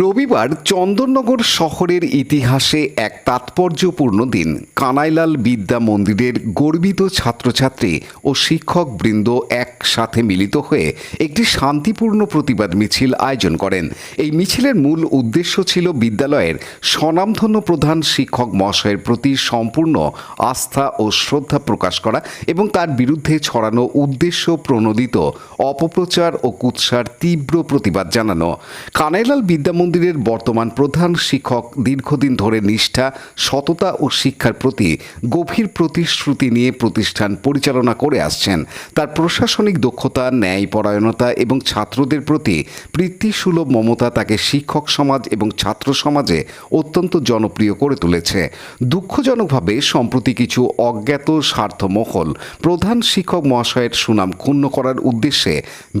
রবিবার চন্দননগর শহরের ইতিহাসে এক তাৎপর্যপূর্ণ দিন। কানাইলাল বিদ্যা মন্দিরের গর্বিত ছাত্রছাত্রী ও শিক্ষক বৃন্দ একসাথে মিলিত হয়ে একটি শান্তিপূর্ণ প্রতিবাদ মিছিল আয়োজন করেন। এই মিছিলের মূল উদ্দেশ্য ছিল বিদ্যালয়ের স্বনামধন্য প্রধান শিক্ষক মহাশয়ের প্রতি সম্পূর্ণ আস্থা ও শ্রদ্ধা প্রকাশ করা এবং তার বিরুদ্ধে ছড়ানো উদ্দেশ্য প্রণোদিত অপপ্রচার ও কুৎসার তীব্র প্রতিবাদ জানানো। কানাইলাল বিদ্যা মন্দিরের বর্তমান প্রধান শিক্ষক দীর্ঘদিন ধরে নিষ্ঠা, সততা ও শিক্ষার প্রতি গভীর প্রতিশ্রুতি নিয়ে প্রতিষ্ঠান পরিচালনা করে আসছেন। তার প্রশাসনিক দক্ষতা, ন্যায়পরায়ণতা এবং ছাত্রদের প্রতি প্রীতিসুলভ মমতা তাকে শিক্ষক সমাজ এবং ছাত্র সমাজে অত্যন্ত জনপ্রিয় করে তুলেছে। দুঃখজনকভাবে, সম্প্রতি কিছু অজ্ঞাত স্বার্থমহল প্রধান শিক্ষক মহাশয়ের সুনাম ক্ষুণ্ণ করার উদ্দেশ্যে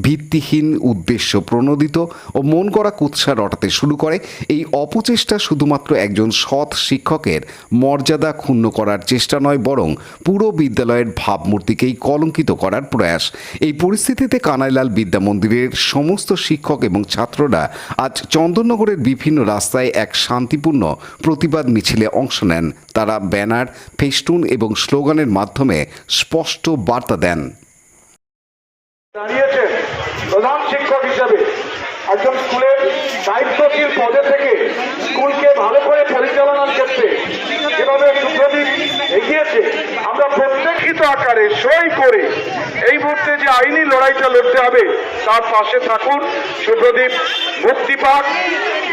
ভিত্তিহীন উদ্দেশ্য প্রণোদিত ও মন গড়া কুৎসা রটাতে শুরু করে। এই অপচেষ্টা শুধুমাত্র একজন সৎ শিক্ষকের মর্যাদা ক্ষুণ্ণ করার চেষ্টা নয়, বরং পুরো বিদ্যালয়ের ভাবমূর্তিকেই কলঙ্কিত করার প্রয়াস। এই পরিস্থিতিতে কানাইলাল বিদ্যা মন্দিরের সমস্ত শিক্ষক এবং ছাত্ররা আজ চন্দননগরের বিভিন্ন রাস্তায় এক শান্তিপূর্ণ প্রতিবাদ মিছিলে অংশ নেন। তারা ব্যানার, ফেস্টুন এবং স্লোগানের মাধ্যমে স্পষ্ট বার্তা দেন। দাঁড়িয়েছেন প্রধান শিক্ষক একজন স্কুলের দায়িত্বশীল পদে থেকে স্কুলকে ভালো করে পরিচালনার ক্ষেত্রে যেভাবে সুপ্রদীপ এগিয়েছে, আমরা প্রত্যেকিত আকারে সই করে এই মুহূর্তে যে আইনি লড়াইটা লড়তে হবে, তার পাশে থাকুন সুপ্রদীপ মুক্তি পাক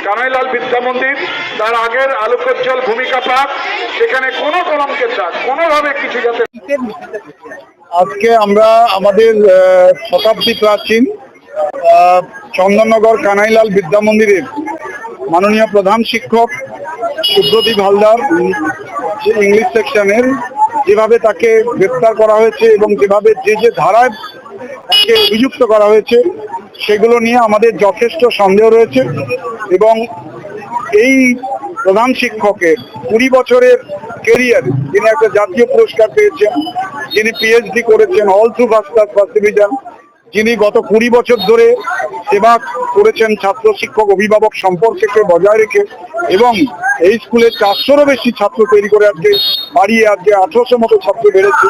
কানাইলাল বিদ্যা মন্দির, তার আগের আলোকোজ্জ্বল ভূমিকা পাক, সেখানে কোনো কলমকে চাক কোনোভাবে কিছু যাতে আজকে আমরা আমাদের শতাব্দী প্রাচীন চন্দননগর কানাইলাল বিদ্যা মন্দিরের মাননীয় প্রধান শিক্ষক সুব্রদীপ হালদার ইংলিশ সেকশনের যেভাবে তাকে গ্রেপ্তার করা হয়েছে এবং যেভাবে যে যে ধারায় অভিযুক্ত করা হয়েছে, সেগুলো নিয়ে আমাদের যথেষ্ট সন্দেহ রয়েছে এবং এই প্রধান শিক্ষকের কুড়ি বছরের কেরিয়ার যিনি একটা জাতীয় পুরস্কার পেয়েছেন, যিনি পিএইচডি করেছেন all through first class first division যিনি গত কুড়ি বছর ধরে সেবা করেছেন ছাত্র শিক্ষক, অভিভাবক সম্পর্ককে বজায় রেখে এবং এই স্কুলে চারশোরও বেশি ছাত্র তৈরি করে আজকে, বাড়িয়ে আজকে আঠারোশো মতো ছাত্র বেড়েছে।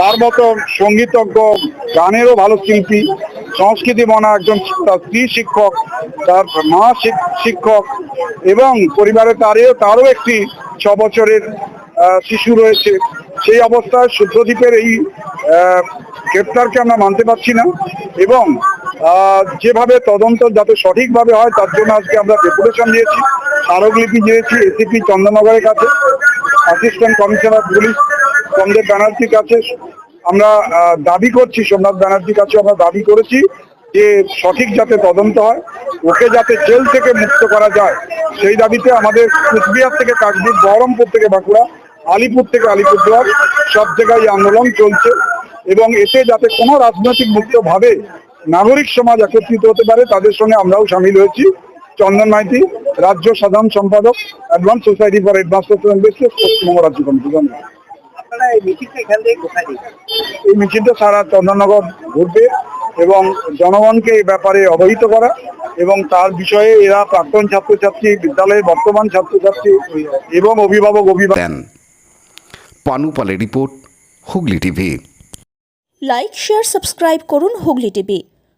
তার মতো সঙ্গীতজ্ঞ, গানেরও ভালো শিল্পী, সংস্কৃতি মনা একজন তার স্ত্রী শিক্ষক, তার মা শিক্ষক এবং পরিবারে তারও তারও একটি ছ বছরের শিশু রয়েছে। সেই অবস্থায় শুদ্ধদ্বীপের এই গ্রেপ্তারকে আমরা মানতে পারছি না এবং যেভাবে তদন্ত যাতে সঠিকভাবে হয়, তার জন্য আজকে আমরা ডেপুটেশন দিয়েছি স্মারকলিপি দিয়েছি এসিপি চন্দননগরের কাছে, অ্যাসিস্ট্যান্ট কমিশনার পুলিশ সন্দীপ ব্যানার্জির কাছে আমরা দাবি করছি, সোমনাথ ব্যানার্জির কাছে আমরা দাবি করেছি যে সঠিক যাতে তদন্ত হয়, ওকে যাতে জেল থেকে মুক্ত করা যায়, সেই দাবিতে আমাদের কুচবিহার থেকে কাকদ্বীপ বহরমপুর থেকে বাঁকুড়া, আলিপুর থেকে আলিপুরদুয়ার, সব জায়গায় আন্দোলন চলছে এবং এতে যাতে কোনো রাজনৈতিক মুক্তভাবে নাগরিক সমাজ একত্রিত হতে পারে তাদের সঙ্গে আমরাও সামিল হয়েছি। চন্দন মাইতি রাজ্য সাধারণ সম্পাদক advance society for advance Paschimbanga রাজ্য কমিটি। এই মিছিলটা সারা চন্দননগর ঘুরবে এবং জনগণকে এই ব্যাপারে অবহিত করা এবং তার বিষয়ে এরা প্রাক্তন ছাত্রছাত্রী বিদ্যালয়ের বর্তমান ছাত্রছাত্রী এবং অভিভাবক অভিভাবক পানুপালের report Hooghly TV. Like share subscribe করুন Hooghly TV.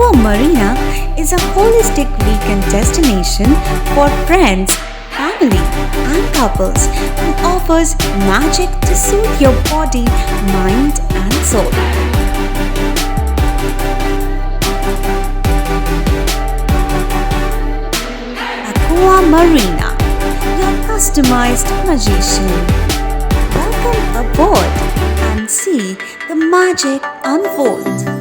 Aqua Marina is a holistic weekend destination for friends, family, and couples and offers magic to soothe your body, mind, and soul. Aqua Marina, your customized magician. Welcome aboard and see the magic unfold.